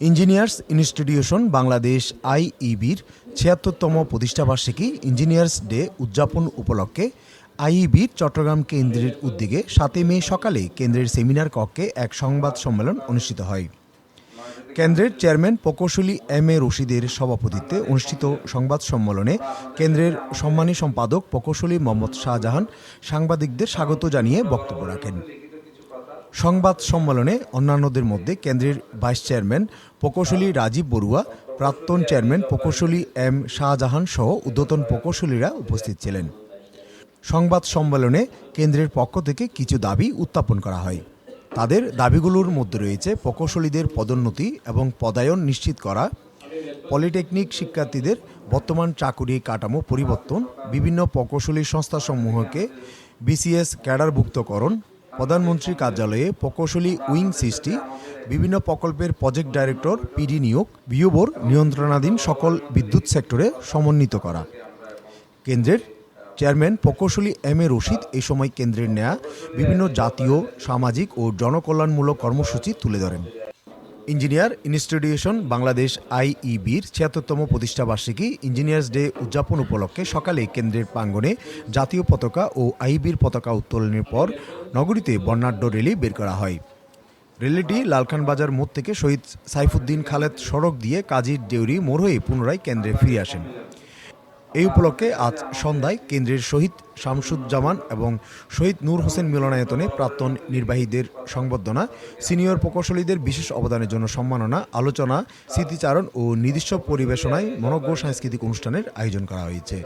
Engineers institution Bangladesh আইইবির ছিয়াত্তরতম প্রতিষ্ঠাবার্ষিকী ইঞ্জিনিয়ার্স ডে উদযাপন উপলক্ষে আইইবির চট্টগ্রাম কেন্দ্রের উদ্যোগে সাতই মে সকালে কেন্দ্রের সেমিনার কক্ষে এক সংবাদ সম্মেলন অনুষ্ঠিত হয়। কেন্দ্রের চেয়ারম্যান প্রকৌশলী এম এ রশিদের সভাপতিত্বে অনুষ্ঠিত সংবাদ সম্মেলনে কেন্দ্রের সম্মানী সম্পাদক প্রকৌশলী মোহাম্মদ শাহজাহান সাংবাদিকদের স্বাগত জানিয়ে বক্তব্য রাখেন। সংবাদ সম্মেলনে অন্যান্যদের মধ্যে কেন্দ্রের ভাইস চেয়ারম্যান প্রকৌশলী রাজীব বড়ুয়া, প্রাক্তন চেয়ারম্যান প্রকৌশলী এম শাহজাহান সহ ঊর্ধ্বতন প্রকৌশলীরা উপস্থিত ছিলেন। সংবাদ সম্মেলনে কেন্দ্রের পক্ষ থেকে কিছু দাবি উত্থাপন করা হয়। তাদের দাবিগুলোর মধ্যে রয়েছে প্রকৌশলীদের পদোন্নতি এবং পদায়ন নিশ্চিত করা, পলিটেকনিক শিক্ষার্থীদের বর্তমান চাকুরি কাঠামো পরিবর্তন, বিভিন্ন প্রকৌশলী সংস্থাসমূহকে বিসিএস ক্যাডারভুক্তকরণ প্রধানমন্ত্রী কার্যালয়ে প্রকৌশলী উইং সৃষ্টি, বিভিন্ন প্রকল্পের প্রজেক্ট ডাইরেক্টর, পিডি নিয়োগ বিওবোর নিয়ন্ত্রণাধীন সকল বিদ্যুৎ সেক্টরে সমন্বিত করা। কেন্দ্রের চেয়ারম্যান প্রকৌশলী এম এ রশিদ এই সময় কেন্দ্রের নেয়া বিভিন্ন জাতীয়, সামাজিক ও জনকল্যাণমূলক কর্মসূচি তুলে ধরেন। ইঞ্জিনিয়ার ইনস্টিটিউশন বাংলাদেশ আইইবির ছিয়াত্তরতম প্রতিষ্ঠাবার্ষিকী ইঞ্জিনিয়ার্স ডে উদযাপন উপলক্ষে সকালে কেন্দ্রের প্রাঙ্গণে জাতীয় পতাকা ও আইবির পতাকা উত্তোলনের পর নগরীতে বর্ণাঢ্য রেলি বের করা হয়। রেলিটি লালখানবাজার মোড় থেকে শহীদ সাইফুদ্দিন খালেদ সড়ক দিয়ে কাজীর ডেউরি মোড় হয়ে পুনরায় কেন্দ্রে ফিরে আসেন। এই উপলক্ষে আজ সন্ধ্যায় কেন্দ্রের শহীদ শামসুজ্জামান এবং শহীদ নূর হোসেন মিলনায়তনে প্রাক্তন নির্বাহীদের সংবর্ধনা, সিনিয়র প্রকৌশলীদের বিশেষ অবদানের জন্য সম্মাননা, আলোচনা, স্মৃতিচারণ ও নির্দিষ্ট পরিবেশনায় মনজ্ঞ সাংস্কৃতিক অনুষ্ঠানের আয়োজন করা হয়েছে।